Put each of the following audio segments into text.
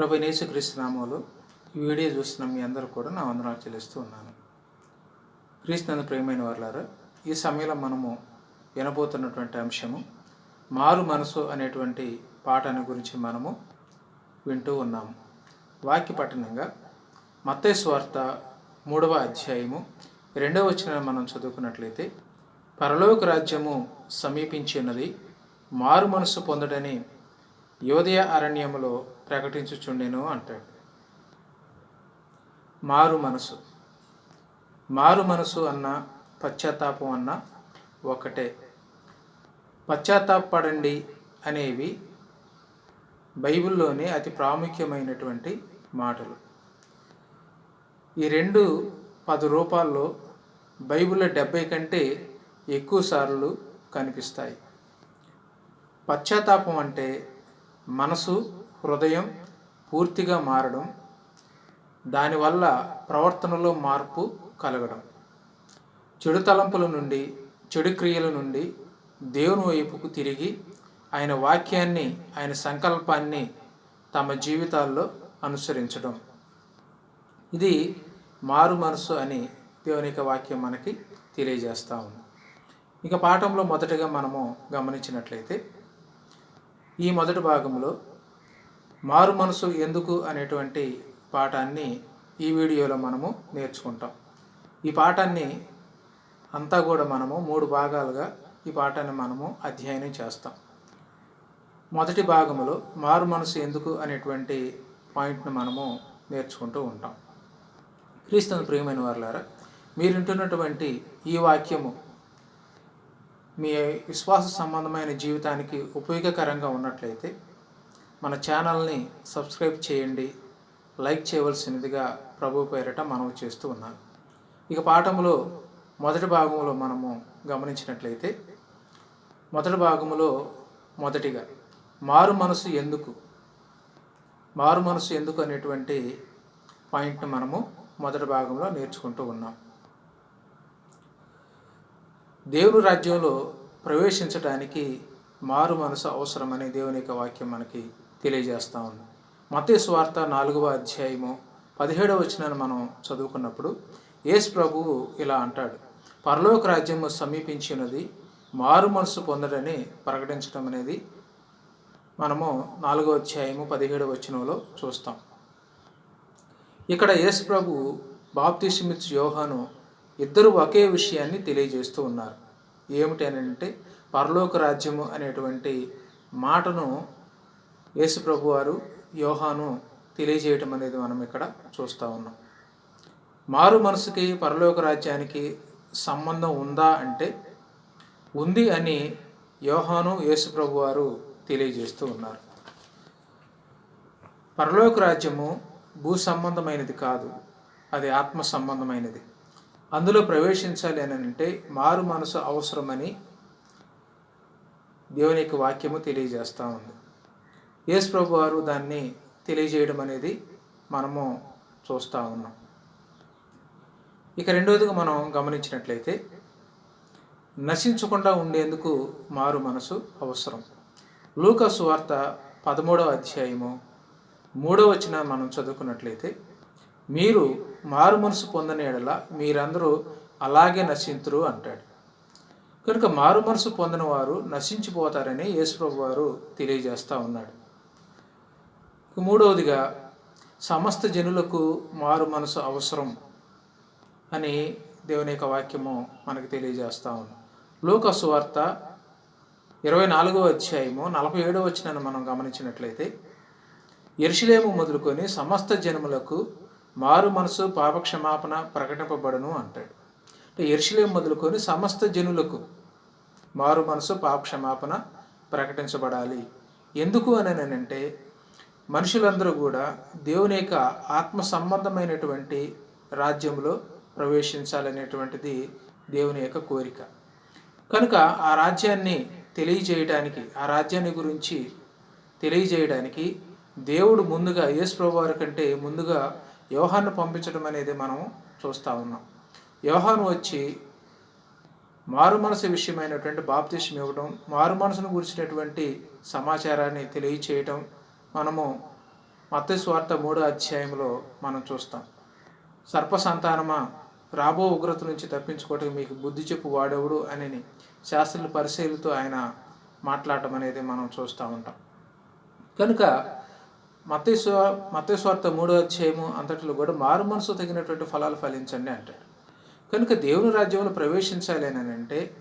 ప్రభు నేసుక్రీస్తు నామంలో ఈ వీడియో చూస్తున్న మీ అందరూ కూడా నా వందనాలు చెల్లిస్తూ ఉన్నాను. క్రీస్తునందు ప్రియమైన వారులారా ఈ సమయంలో మనము వినబోతున్నటువంటి అంశము మారు మనసు అనేటువంటి పాఠాన్ని గురించి మనము వింటూ ఉన్నాము వాక్య పట్టణంగా మత్తేశ్వార్త మూడవ అధ్యాయము రెండవ వచ్చిన మనం చదువుకున్నట్లయితే పరలోక రాజ్యము సమీపించినది మారు మనసు పొందడని యోదయ అరణ్యములో ప్రకటించుచుండెను అంటాడు. మారు మనసు. మారు మనసు అన్న పశ్చాత్తాపం అన్న ఒకటే. పశ్చాత్తాపడండి అనేవి బైబిల్లోనే అతి ప్రాముఖ్యమైనటువంటి మాటలు. ఈ రెండు పది రూపాల్లో బైబిల్లో డెబ్బై కంటే ఎక్కువ సార్లు కనిపిస్తాయి. పశ్చాత్తాపం అంటే మనసు హృదయం పూర్తిగా మారడం దానివల్ల ప్రవర్తనలో మార్పు కలగడం. చెడు తలంపుల నుండి చెడు క్రియల నుండి దేవుని వైపుకు తిరిగి ఆయన వాక్యాన్ని ఆయన సంకల్పాన్ని తమ జీవితాల్లో అనుసరించడం. ఇది మారు మనసు అని దేవుని యొక్క వాక్యం మనకి తెలియజేస్తూ ఉంది. ఇక పాఠంలో మొదటగా మనము గమనించినట్లయితే ఈ మొదటి భాగంలో మారు మనసు ఎందుకు అనేటువంటి పాఠాన్ని ఈ వీడియోలో మనము నేర్చుకుంటాం. ఈ పాఠాన్ని అంతా కూడా మనము మూడు భాగాలుగా ఈ పాఠాన్ని మనము అధ్యయనం చేస్తాం. మొదటి భాగంలో మారు మనసు ఎందుకు అనేటువంటి పాయింట్ను మనము నేర్చుకుంటూ ఉంటాం. క్రీస్తుని ప్రియమైన వారులారా మీరు వింటున్నటువంటి ఈ వాక్యము మీ విశ్వాస సంబంధమైన జీవితానికి ఉపయోగకరంగా ఉన్నట్లయితే మన ఛానల్ని సబ్స్క్రైబ్ చేయండి. లైక్ చేయవలసినదిగా ప్రభు పేరిట మనవి చేస్తూ ఉన్నాను. ఇక పాఠంలో మొదటి భాగంలో మనము గమనించినట్లయితే మొదటి భాగంలో మొదటిగా మారు మనసు ఎందుకు? మారు మనసు ఎందుకు అనేటువంటి పాయింట్ని మనము మొదటి భాగంలో నేర్చుకుంటూ ఉన్నాం. దేవుని రాజ్యంలో ప్రవేశించడానికి మారు మనసు అవసరమని దేవుని యొక్క వాక్యం మనకి తెలియజేస్తూ ఉంది మతే స్వార్త నాలుగవ అధ్యాయము పదిహేడవ వచనాన్ని మనం చదువుకున్నప్పుడు యేసు ప్రభువు ఇలా అంటాడు పరలోక రాజ్యము సమీపించినది మారు మనసు పొందడని ప్రకటించడం అనేది మనము నాలుగవ అధ్యాయము పదిహేడవ వచనంలో చూస్తాం. ఇక్కడ యేసు ప్రభు బాప్తిస్మిత్ యోహాను ఇద్దరు ఒకే విషయాన్ని తెలియజేస్తూ ఉన్నారు. ఏమిటి అని అంటే పరలోక రాజ్యము అనేటువంటి మాటను యేసుప్రభు వారు యోహాను తెలియజేయటం అనేది మనం ఇక్కడ చూస్తూ ఉన్నాం. మారు మనసుకి పరలోక రాజ్యానికి సంబంధం ఉందా అంటే ఉంది అని యోహాను యేసుప్రభు వారు తెలియజేస్తూ ఉన్నారు. పరలోక రాజ్యము భూ సంబంధమైనది కాదు. అది ఆత్మ సంబంధమైనది. అందులో ప్రవేశించాలి అని అంటే మారు మనసు అవసరమని దేవుని యొక్క వాక్యము తెలియజేస్తూ ఉంది. యేసుప్రభు వారు దాన్ని తెలియజేయడం అనేది మనము చూస్తూ ఉన్నాం. ఇక రెండవదిగా మనం గమనించినట్లయితే నశించకుండా ఉండేందుకు మారు మనసు అవసరం. లూకసు వార్త పదమూడవ అధ్యాయము మూడవ వచ్చిన మనం చదువుకున్నట్లయితే మీరు మారు మనసు పొందని ఎడల మీరందరూ అలాగే నశింతురు అంటాడు. కనుక మారు మనసు పొందిన వారు నశించిపోతారని యేసుప్రభు వారు తెలియజేస్తూ ఉన్నాడు. మూడవదిగా సమస్త జనులకు మారు మనసు అవసరం అని దేవుని యొక్క వాక్యము మనకు తెలియజేస్తా ఉంది. లోకసు వార్త ఇరవై నాలుగో అధ్యాయము నలభై ఏడో వచ్చిన మనం గమనించినట్లయితే ఎరుషులేము మొదలుకొని సమస్త జనములకు మారు మనసు పాపక్షమాపణ ప్రకటింపబడును అంటాడు. అంటే ఎరుషులేము మొదలుకొని సమస్త జనులకు మారు మనసు పాపక్షమాపణ ప్రకటించబడాలి. ఎందుకు అని అంటే మనుషులందరూ కూడా దేవుని యొక్క ఆత్మ సంబంధమైనటువంటి రాజ్యంలో ప్రవేశించాలనేటువంటిది దేవుని యొక్క కోరిక. కనుక ఆ రాజ్యాన్ని తెలియజేయడానికి ఆ రాజ్యాన్ని గురించి తెలియజేయడానికి దేవుడు ముందుగా యేసు ప్రభువారి కంటే ముందుగా యోహాను పంపించడం అనేది మనం చూస్తూ ఉన్నాం. యోహాను వచ్చి మారు మనసు విషయమైనటువంటి బాప్తిష్టం ఇవ్వడం మారు మనసును గురించినటువంటి సమాచారాన్ని తెలియచేయటం మనము మత్తయి స్వార్థ మూడో అధ్యాయంలో మనం చూస్తాం. సర్ప సంతానమా రాబో ఉగ్రత నుంచి తప్పించుకోవటం మీకు బుద్ధి చెప్పు వాడెవడు అని శాస్త్రుల పరిశీలితో ఆయన మాట్లాడటం అనేది మనం చూస్తూ ఉంటాం. కనుక మతేశ్వ మతేశ్వార్త మూడో అధ్యాయము అంతటిలో కూడా మారు మనసు తగినటువంటి ఫలాలు ఫలించండి అంటాడు. కనుక దేవుని రాజ్యంలో ప్రవేశించాలి అని అంటే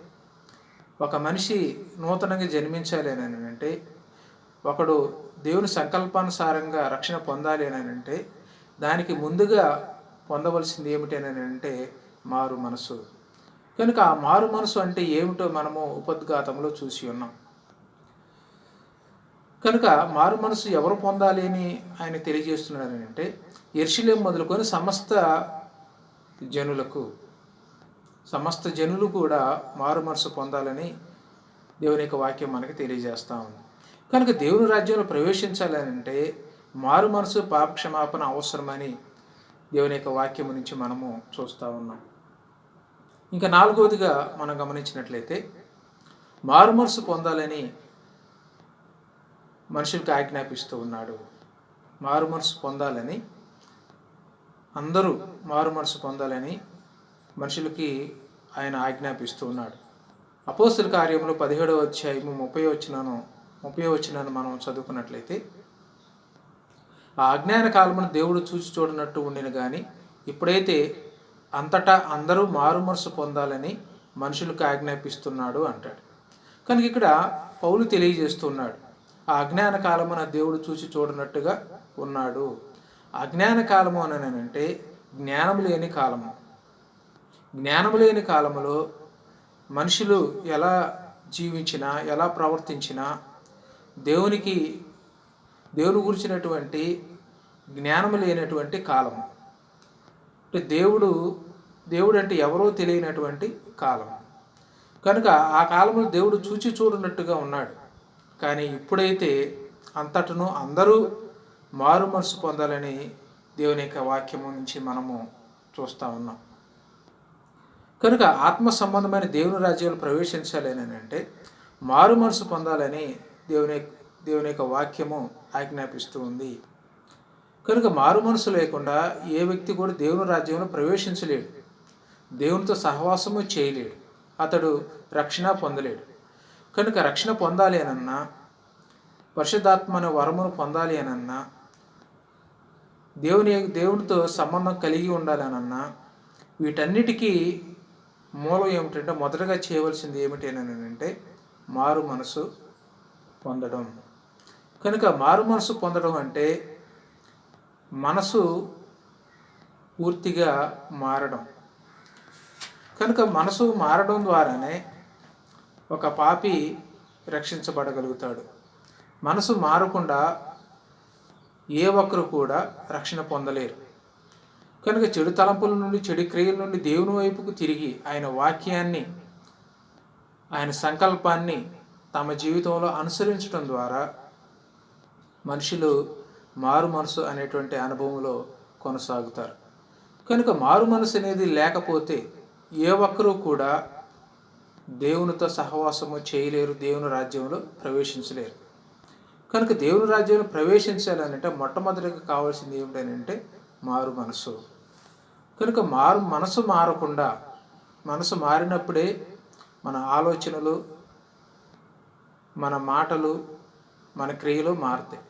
ఒక మనిషి నూతనంగా జన్మించాలి అని అంటే ఒకడు దేవుని సంకల్పానుసారంగా రక్షణ పొందాలి అని అంటే దానికి ముందుగా పొందవలసింది ఏమిటి అని అంటే మారు మనసు. కనుక ఆ మారు మనసు అంటే ఏమిటో మనము ఉపద్ఘాతంలో చూసి ఉన్నాం. కనుక మారు మనసు ఎవరు పొందాలి అని ఆయన తెలియజేస్తున్నాడు అంటే ఎర్షిలేం మొదలుకొని సమస్త జనులకు సమస్త జనులు కూడా మారు మనసు పొందాలని దేవుని యొక్క వాక్యం మనకి తెలియజేస్తూ ఉంది. కనుక దేవుని రాజ్యంలో ప్రవేశించాలని అంటే మారు మనసు పాపక్షమాపణ అవసరమని దేవుని యొక్క వాక్యం నుంచి మనము చూస్తూ ఉన్నాం. ఇంకా నాలుగవదిగా మనం గమనించినట్లయితే మారు మనసు పొందాలని మనుషులకు ఆజ్ఞాపిస్తూ ఉన్నాడు. మారు మనసు పొందాలని అందరూ మారు మనసు పొందాలని మనుషులకి ఆయన ఆజ్ఞాపిస్తూ ఉన్నాడు. అపోస్తుల కార్యంలో పదిహేడవ అధ్యాయము ముప్పై వచ్చినాను ముప్పై మనం చదువుకున్నట్లయితే ఆ అజ్ఞాన కాలమును దేవుడు చూసి చూడనట్టు ఉండిన కానీ ఇప్పుడైతే అంతటా అందరూ మారు పొందాలని మనుషులకు ఆజ్ఞాపిస్తున్నాడు అంటాడు. కనుక ఇక్కడ పౌలు తెలియజేస్తున్నాడు ఆ అజ్ఞాన కాలమున దేవుడు చూసి చూడనట్టుగా ఉన్నాడు. అజ్ఞాన కాలము అని అంటే జ్ఞానము లేని కాలము. జ్ఞానము లేని కాలములో మనుషులు ఎలా జీవించినా ఎలా ప్రవర్తించినా దేవునికి దేవుని గురించినటువంటి జ్ఞానము లేనటువంటి కాలము. అంటే దేవుడు దేవుడు అంటే ఎవరో తెలియనటువంటి కాలం కనుక ఆ కాలంలో దేవుడు చూచి చూడనట్టుగా ఉన్నాడు. కానీ ఇప్పుడైతే అంతటను అందరూ మారు మనసు పొందాలని దేవుని యొక్క వాక్యము నుంచి మనము చూస్తూ ఉన్నాం. కనుక ఆత్మ సంబంధమైన దేవుని రాజ్యాలు ప్రవేశించాలి అని అంటే మారు మనసు పొందాలని దేవుని దేవుని యొక్క వాక్యము ఆజ్ఞాపిస్తూ ఉంది. కనుక మారు మనసు లేకుండా ఏ వ్యక్తి కూడా దేవుని రాజ్యంలో ప్రవేశించలేడు. దేవునితో సహవాసము చేయలేడు. అతడు రక్షణ పొందలేడు. కనుక రక్షణ పొందాలి అనన్నా పరిశుద్ధాత్మ అనే వరమును పొందాలి అనన్నా దేవుని దేవునితో సంబంధం కలిగి ఉండాలనన్నా వీటన్నిటికీ మూలం ఏమిటంటే మొదటగా చేయవలసింది ఏమిటి అని అంటే మారు మనసు పొందడం. కనుక మారు మనసు పొందడం అంటే మనసు పూర్తిగా మారడం. కనుక మనసు మారడం ద్వారానే ఒక పాపి రక్షించబడగలుగుతాడు. మనసు మారకుండా ఏ ఒక్కరు కూడా రక్షణ పొందలేరు. కనుక చెడు తలంపుల నుండి చెడు క్రియల నుండి దేవుని వైపుకు తిరిగి ఆయన వాక్యాన్ని ఆయన సంకల్పాన్ని తమ జీవితంలో అనుసరించడం ద్వారా మనుషులు మారు మనసు అనేటువంటి అనుభవంలో కొనసాగుతారు. కనుక మారు మనసు అనేది లేకపోతే ఏ ఒక్కరూ కూడా దేవునితో సహవాసము చేయలేరు దేవుని రాజ్యంలో ప్రవేశించలేరు. కనుక దేవుని రాజ్యంలో ప్రవేశించాలనంటే మొట్టమొదటిగా కావాల్సింది ఏమిటంటే మారు మనసు. కనుక మారు మనసు మారకుండా మనసు మారినప్పుడే మన ఆలోచనలు మన మాటలు మన క్రియలు మారుతాయి.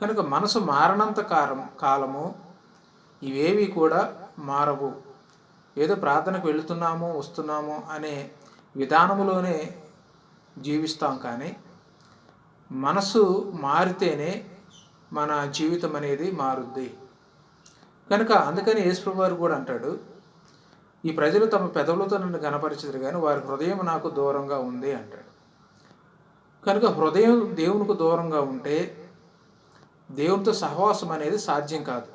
కనుక మనసు మారనంత కాలం కాలము ఇవేవి కూడా మారవు. ఏదో ప్రార్థనకు వెళుతున్నాము వస్తున్నాము అనే విధానములోనే జీవిస్తాం కానీ మనసు మారితేనే మన జీవితం అనేది మారుద్ది. కనుక అందుకని యేసుప్రభు వారు కూడా అంటాడు ఈ ప్రజలు తమ పెదవులతో నన్ను కనపరిచారు కానీ వారి హృదయం నాకు దూరంగా ఉంది అంటాడు. కనుక హృదయం దేవునికి దూరంగా ఉంటే దేవునితో సహవాసం అనేది సాధ్యం కాదు.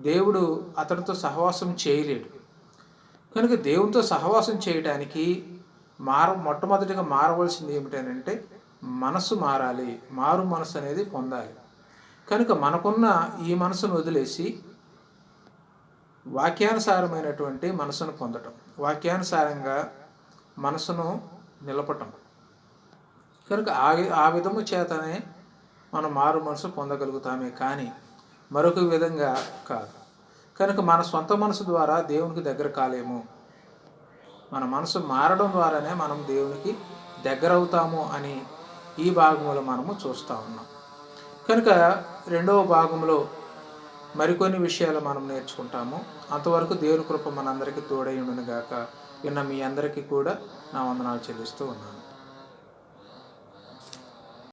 దేవుడు అతనితో సహవాసం చేయలేడు. కనుక దేవునితో సహవాసం చేయడానికి మార మొట్టమొదటిగా మారవలసింది ఏమిటంటే మనసు మారాలి. మారు మనసు అనేది పొందాలి. కనుక మనకున్న ఈ మనసును వదిలేసి వాక్యానుసారమైనటువంటి మనసును పొందటం. వాక్యానుసారంగా మనసును నిలపటం. కనుక ఆ ఆ విధము చేతనే మనం మారు మనసు పొందగలుగుతామే కానీ మరొక విధంగా కాదు. కనుక మన సొంత మనసు ద్వారా దేవునికి దగ్గర కాలేము. మన మనసు మారడం ద్వారానే మనం దేవునికి దగ్గర అవుతాము అని ఈ భాగంలో మనము చూస్తూ ఉన్నాం. కనుక రెండవ భాగంలో మరికొన్ని విషయాలు మనం నేర్చుకుంటాము. అంతవరకు దేవుని కృప మనందరికీ తోడై ఉండును గాక విన్న మీ అందరికీ కూడా నా వందనాలు చెల్లిస్తూ ఉన్నాను.